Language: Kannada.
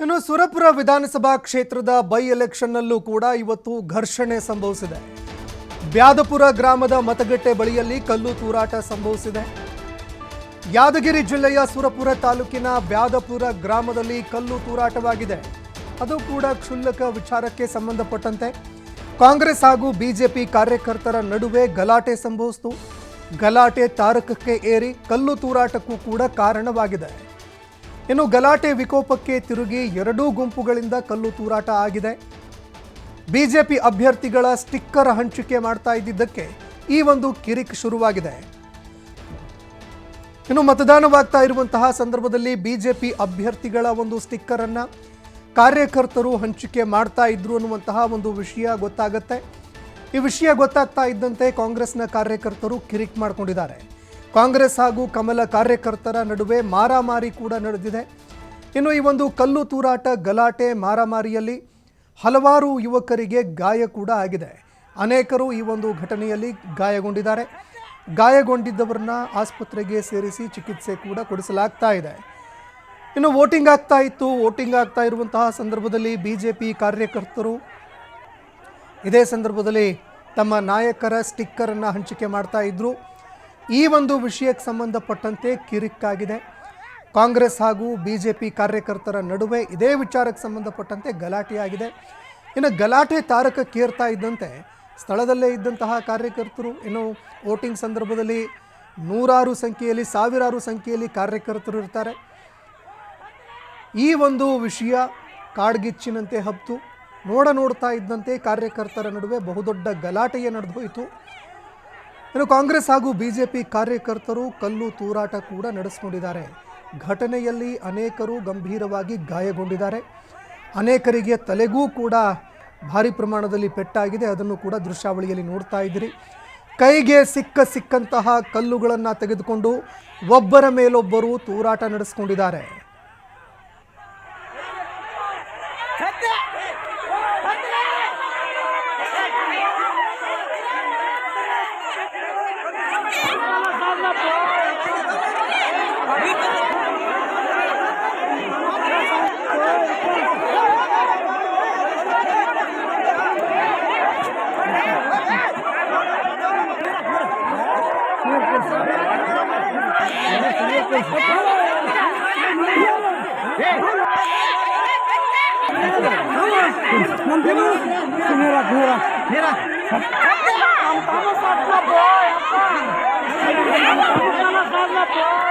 ಇನ್ನು ಸುರಪುರ ವಿಧಾನಸಭಾ ಕ್ಷೇತ್ರದ ಬೈ ಎಲೆಕ್ಷನ್ನಲ್ಲೂ ಕೂಡ ಇವತ್ತು ಘರ್ಷಣೆ ಸಂಭವಿಸಿದೆ. ಬ್ಯಾದಪುರ ಗ್ರಾಮದ ಮತಗಟ್ಟೆ ಬಳಿಯಲ್ಲಿ ಕಲ್ಲು ತೂರಾಟ ಸಂಭವಿಸಿದೆ. ಯಾದಗಿರಿ ಜಿಲ್ಲೆಯ ಸುರಪುರ ತಾಲೂಕಿನ ಬ್ಯಾದಪುರ ಗ್ರಾಮದಲ್ಲಿ ಕಲ್ಲು ತೂರಾಟವಾಗಿದೆ. ಅದು ಕೂಡ ಕ್ಷುಲ್ಲಕ ವಿಚಾರಕ್ಕೆ ಸಂಬಂಧಪಟ್ಟಂತೆ. ಕಾಂಗ್ರೆಸ್ ಹಾಗೂ ಬಿಜೆಪಿ ಕಾರ್ಯಕರ್ತರ ನಡುವೆ ಗಲಾಟೆ ಸಂಭವಿಸಿತು. ಗಲಾಟೆ ತಾರಕಕ್ಕೆ ಏರಿ ಕಲ್ಲು ತೂರಾಟಕ್ಕೂ ಕೂಡ ಕಾರಣವಾಗಿದೆ. ಇನ್ನು ಗಲಾಟೆ ವಿಕೋಪಕ್ಕೆ ತಿರುಗಿ ಎರಡೂ ಗುಂಪುಗಳಿಂದ ಕಲ್ಲು ತೂರಾಟ ಆಗಿದೆ. ಬಿಜೆಪಿ ಅಭ್ಯರ್ಥಿಗಳ ಸ್ಟಿಕ್ಕರ್ ಹಂಚಿಕೆ ಮಾಡ್ತಾ ಇದ್ದಿದ್ದಕ್ಕೆ ಈ ಒಂದು ಕಿರಿಕ್ ಶುರುವಾಗಿದೆ. ಇನ್ನು ಮತದಾನವಾಗ್ತಾ ಇರುವಂತಹ ಸಂದರ್ಭದಲ್ಲಿ ಬಿಜೆಪಿ ಅಭ್ಯರ್ಥಿಗಳ ಒಂದು ಸ್ಟಿಕ್ಕರ್ ಅನ್ನ ಕಾರ್ಯಕರ್ತರು ಹಂಚಿಕೆ ಮಾಡ್ತಾ ಇದ್ರು ಅನ್ನುವಂತಹ ಒಂದು ವಿಷಯ ಗೊತ್ತಾಗುತ್ತೆ. ಈ ವಿಷಯ ಗೊತ್ತಾಗ್ತಾ ಇದ್ದಂತೆ ಕಾಂಗ್ರೆಸ್ನ ಕಾರ್ಯಕರ್ತರು ಕಿರಿಕ್ ಮಾಡ್ಕೊಂಡಿದ್ದಾರೆ. ಕಾಂಗ್ರೆಸ್ ಹಾಗೂ ಕಮಲ ಕಾರ್ಯಕರ್ತರ ನಡುವೆ ಮಾರಾಮಾರಿ ಕೂಡ ನಡೆದಿದೆ. ಇನ್ನು ಈ ಒಂದು ಕಲ್ಲು ತೂರಾಟ, ಗಲಾಟೆ ಮಾರಾಮಾರಿಯಲ್ಲಿ ಹಲವಾರು ಯುವಕರಿಗೆ ಗಾಯ ಕೂಡ ಆಗಿದೆ. ಅನೇಕರು ಈ ಒಂದು ಘಟನೆಯಲ್ಲಿ ಗಾಯಗೊಂಡಿದ್ದಾರೆ. ಗಾಯಗೊಂಡಿದ್ದವರನ್ನ ಆಸ್ಪತ್ರೆಗೆ ಸೇರಿಸಿ ಚಿಕಿತ್ಸೆ ಕೂಡ ಕೊಡಿಸಲಾಗ್ತಾ ಇದೆ. ಇನ್ನು ವೋಟಿಂಗ್ ಆಗ್ತಾ ಇತ್ತು. ವೋಟಿಂಗ್ ಆಗ್ತಾ ಇರುವಂತಹ ಸಂದರ್ಭದಲ್ಲಿ ಬಿ ಜೆ ಪಿ ಕಾರ್ಯಕರ್ತರು ಇದೇ ಸಂದರ್ಭದಲ್ಲಿ ತಮ್ಮ ನಾಯಕರ ಸ್ಟಿಕ್ಕರನ್ನು ಹಂಚಿಕೆ ಮಾಡ್ತಾ ಇದ್ರು. ಈ ಒಂದು ವಿಷಯಕ್ಕೆ ಸಂಬಂಧಪಟ್ಟಂತೆ ಕಿರಿಕ್ಕಾಗಿದೆ. ಕಾಂಗ್ರೆಸ್ ಹಾಗೂ ಬಿ ಜೆ ಪಿ ಕಾರ್ಯಕರ್ತರ ನಡುವೆ ಇದೇ ವಿಚಾರಕ್ಕೆ ಸಂಬಂಧಪಟ್ಟಂತೆ ಗಲಾಟೆಯಾಗಿದೆ. ಇನ್ನು ಗಲಾಟೆ ತಾರಕಕ್ಕೇರ್ತಾ ಇದ್ದಂತೆ ಸ್ಥಳದಲ್ಲೇ ಇದ್ದಂತಹ ಕಾರ್ಯಕರ್ತರು, ಇನ್ನು ವೋಟಿಂಗ್ ಸಂದರ್ಭದಲ್ಲಿ ನೂರಾರು ಸಂಖ್ಯೆಯಲ್ಲಿ, ಸಾವಿರಾರು ಸಂಖ್ಯೆಯಲ್ಲಿ ಕಾರ್ಯಕರ್ತರು ಇರ್ತಾರೆ. ಈ ಒಂದು ವಿಷಯ ಕಾಡ್ಗಿಚ್ಚಿನಂತೆ ಹಬ್ತು. ನೋಡ ನೋಡ್ತಾ ಇದ್ದಂತೆ ಕಾರ್ಯಕರ್ತರ ನಡುವೆ ಬಹುದೊಡ್ಡ ಗಲಾಟೆಯೇ ನಡೆದು ಹೋಯಿತು ಇನ್ನು ಕಾಂಗ್ರೆಸ್ ಹಾಗೂ ಬಿಜೆಪಿ ಕಾರ್ಯಕರ್ತರು ಕಲ್ಲು ತೂರಾಟ ಕೂಡ ನಡೆಸಿಕೊಂಡಿದ್ದಾರೆ. ಘಟನೆಯಲ್ಲಿ ಅನೇಕರು ಗಂಭೀರವಾಗಿ ಗಾಯಗೊಂಡಿದ್ದಾರೆ. ಅನೇಕರಿಗೆ ತಲೆಗೂ ಕೂಡ ಭಾರಿ ಪ್ರಮಾಣದಲ್ಲಿ ಪೆಟ್ಟಾಗಿದೆ. ಅದನ್ನು ಕೂಡ ದೃಶ್ಯಾವಳಿಯಲ್ಲಿ ನೋಡ್ತಾ ಇದ್ದೀರಿ. ಕೈಗೆ ಸಿಕ್ಕ ಸಿಕ್ಕಂತಹ ಕಲ್ಲುಗಳನ್ನು ತೆಗೆದುಕೊಂಡು ಒಬ್ಬರ ಮೇಲೊಬ್ಬರು ತೂರಾಟ ನಡೆಸ್ಕೊಂಡಿದ್ದಾರೆ. merah merah kamu satu boy kamu satu boy